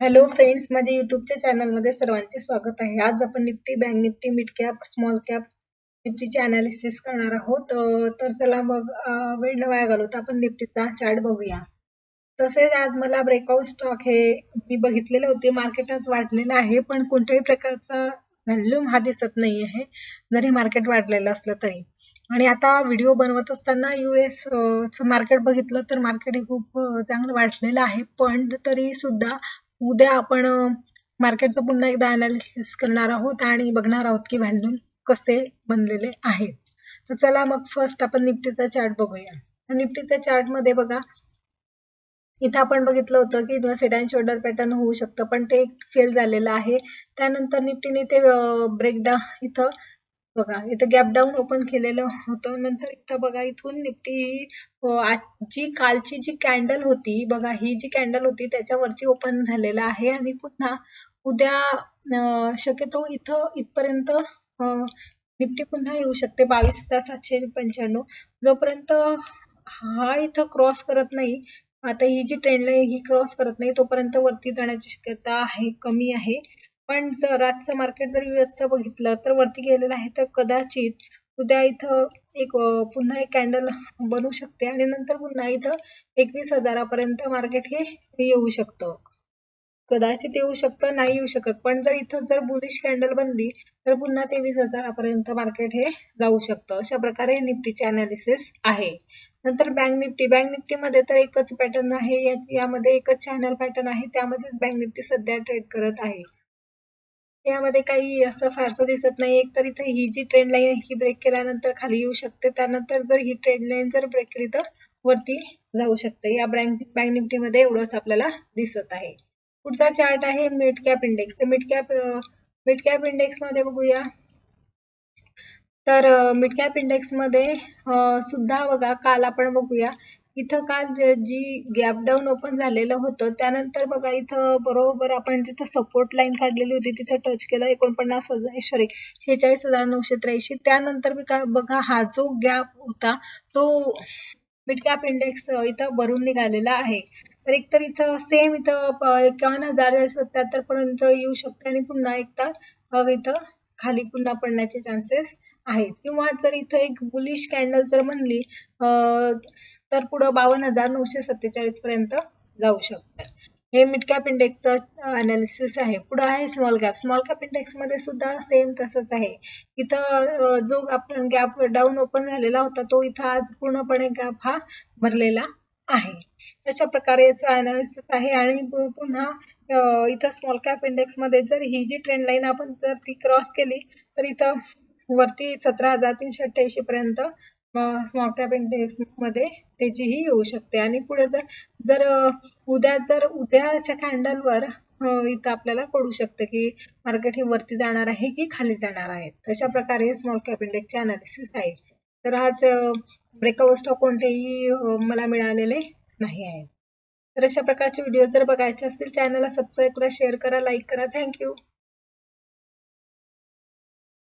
Hello friends माझ्या युट्यूबच्या चॅनलमध्ये सर्वांचे स्वागत आहे. आज आपण Nifty bank Nifty mid cap small cap निफ्टीचे analysis करणार आहोत. तर चला मग वेळ न वाया घालवता आपण निफ्टीचा चार्ट बघूया. तसेच आज मला ब्रेकआउट स्टॉक हे मी बघितलेले होते. मार्केट आज वाढलेलं आहे पण कोणत्याही प्रकारचा व्हॅल्यूम हा दिसत नाही आहे जरी मार्केट वाढलेलं असलं तरी. आणि आता व्हिडिओ बनवत असताना युएस मार्केट बघितलं तर मार्केट हे खूप चांगलं वाढलेलं आहे पण तरी सुद्धा उद्या आपण मार्केटचं पुन्हा एकदा अनालिसिस करणार आहोत आणि बघणार आहोत की व्हॅल्यू कसे बनलेले आहेत. तर चला मग फर्स्ट आपण निफ्टीचा चार्ट बघूया. निफ्टीच्या चार्टमध्ये बघा इथं आपण बघितलं होतं की सेट अँड शोल्डर पॅटर्न होऊ शकतं पण ते फेल झालेलं आहे. त्यानंतर निफ्टीने ते ब्रेकडाऊन इथं बघा इथं गॅप डाऊन ओपन केलेलं होतं. नंतर इथं बघा इथून निफ्टी जी कालची जी कॅन्डल होती बघा ही जी कॅन्डल होती त्याच्यावरती ओपन झालेला आहे. आणि पुन्हा उद्या शक्यतो इथं इथपर्यंत निफ्टी पुन्हा येऊ शकते. बावीस हजार सातशे पंच्याण्णव. जोपर्यंत हा इथं क्रॉस करत नाही आता ही जी ट्रेंड लाईन ही क्रॉस करत नाही तोपर्यंत वरती जाण्याची शक्यता आहे कमी आहे. पण जर आजचं मार्केट जर युएसचं बघितलं तर वरती गेलेलं आहे तर कदाचित उद्या इथं एक पुन्हा एक कॅन्डल बनू शकते आणि नंतर पुन्हा इथं एकवीस हजारापर्यंत मार्केट हे येऊ शकतं. कदाचित येऊ शकतं नाही येऊ शकत. पण जर इथं जर बुलिश कॅन्डल बनली तर पुन्हा तेवीस हजारापर्यंत मार्केट हे जाऊ शकतं. अशा प्रकारे निफ्टीचे अनालिसिस आहे. नंतर बँक निफ्टी. बँक निफ्टी मध्ये तर एकच पॅटर्न आहे. यामध्ये एकच चॅनल पॅटर्न आहे. त्यामध्येच बँक निफ्टी सध्या ट्रेड करत आहे. यामध्ये काही असं फारसं दिसत नाही. एक तर इथे ही जी ट्रेंड लाईन ही ब्रेक केल्यानंतर खाली येऊ शकते. त्यानंतर जर ही ट्रेंड लाईन जर ब्रेक केली तर वरती जाऊ शकते. या बँक बँकमध्ये एवढंच आपल्याला दिसत आहे. पुढचा चार्ट आहे mid cap index mid cap mid cap इंडेक्समध्ये बघूया. तर मिड कॅप इंडेक्समध्ये सुद्धा बघा काल आपण बघूया. इथं काल जी गॅपडाऊन ओपन झालेलं होतं त्यानंतर बघा इथं बरोबर आपण जिथं सपोर्ट लाईन काढलेली होती तिथं टच केलं एकोणपन्नास हजार सॉरी शेहेचाळीस हजार नऊशे त्र्याऐंशी. त्यानंतर बघा हा जो गॅप होता तो मिड कॅप इंडेक्स इथं भरून निघालेला आहे. तर एकतर इथं सेम इथं एकावन्न हजार सत्याहत्तर पर्यंत येऊ शकते आणि पुन्हा एकदा इथं खाली पुन्हा पडण्याचे चान्सेस आहेत. किंवा जर इथं एक बुलिश कॅन्डल जर म्हणली तर पुढं बावन्न हजार नऊशे सत्तेचाळीस पर्यंत जाऊ शकतात हे मिड कॅप इंडेक्सचं अनालिसिस आहे. पुढं आहे स्मॉल कॅप स्मॉल कॅप इंडेक्समध्ये सुद्धा सेम तसंच आहे. इथं जो आपण गॅप डाऊन ओपन झालेला होता तो इथं आज पूर्णपणे गॅप हा भरलेला आहे. अशा प्रकारे याचं अनालिसिस आहे. आणि पुन्हा इथं स्मॉल कॅप इंडेक्समध्ये जर ही जी ट्रेंड लाईन आपण जर ती क्रॉस केली तर इथं वरती सतरा हजार तीनशे अठ्ठ्याऐंशी पर्यंत स्मॉल कॅप इंडेक्समध्ये त्याचीही येऊ शकते. आणि पुढे जर जर उद्या जर उद्याच्या कॅन्डलवर इथं आपल्याला कळू शकतं की मार्केट हे वरती जाणार आहे की खाली जाणार आहे. तशा प्रकारे स्मॉल कॅप इंडेक्सचे अनालिसिस आहे. तर आज ब्रेकआउट स्टॉक कोणतेही मला मिळालेले नाही आहेत. तर अशा प्रकारचे व्हिडिओ जर बघायचे असतील चॅनलला सबस्क्राईब करा शेअर करा लाईक करा. थँक्यू